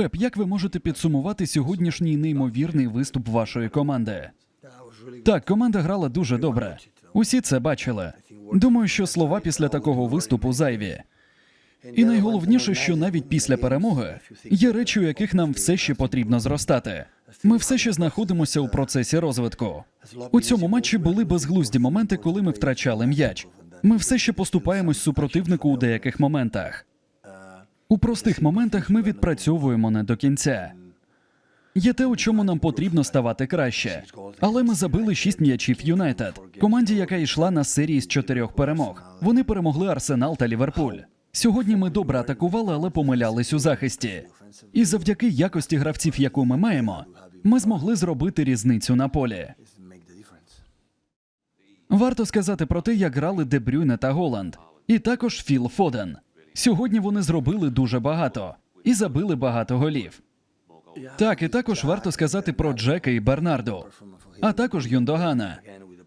Пеп, як ви можете підсумувати сьогоднішній неймовірний виступ вашої команди? Так, команда грала дуже добре. Усі це бачили. Думаю, що слова після такого виступу зайві. І найголовніше, що навіть після перемоги є речі, у яких нам все ще потрібно зростати. Ми все ще знаходимося у процесі розвитку. У цьому матчі були безглузді моменти, коли ми втрачали м'яч. Ми все ще поступаємось супротивнику у деяких моментах. У простих моментах ми відпрацьовуємо не до кінця. Є те, у чому нам потрібно ставати краще. Але ми забили шість м'ячів Юнайтед, команді, яка йшла на серії з чотирьох перемог. Вони перемогли Арсенал та Ліверпуль. Сьогодні ми добре атакували, але помилялись у захисті. І завдяки якості гравців, яку ми маємо, ми змогли зробити різницю на полі. Варто сказати про те, як грали Де Брюйне та Голланд, і також Філ Фоден. Сьогодні вони зробили дуже багато і забили багато голів. Так, і також варто сказати про Джека і Бернарду, а також Юндогана,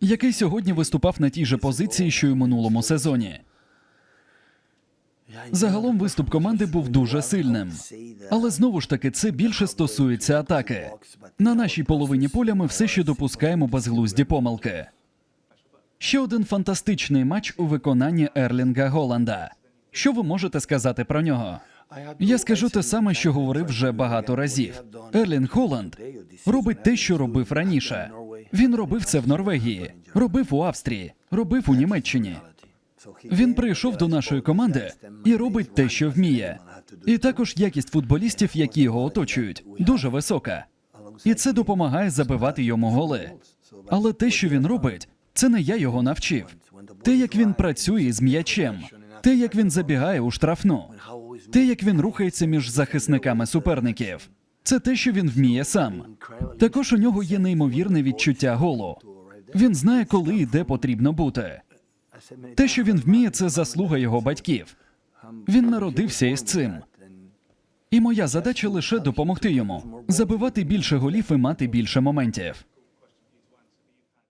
який сьогодні виступав на тій же позиції, що й у минулому сезоні. Загалом виступ команди був дуже сильним. Але знову ж таки, це більше стосується атаки. На нашій половині поля ми все ще допускаємо безглузді помилки. Ще один фантастичний матч у виконанні Ерлінга Голланда. Що ви можете сказати про нього? Я скажу те саме, що говорив вже багато разів. Ерлінг Голланд робить те, що робив раніше. Він робив це в Норвегії, робив у Австрії, робив у Німеччині. Він прийшов до нашої команди і робить те, що вміє. І також якість футболістів, які його оточують, дуже висока. І це допомагає забивати йому голи. Але те, що він робить, це не я його навчив. Те, як він працює з м'ячем, те, як він забігає у штрафну, те, як він рухається між захисниками суперників. Це те, що він вміє сам. Також у нього є неймовірне відчуття голу. Він знає, коли і де потрібно бути. Те, що він вміє, це заслуга його батьків. Він народився із цим. І моя задача лише допомогти йому забивати більше голів і мати більше моментів.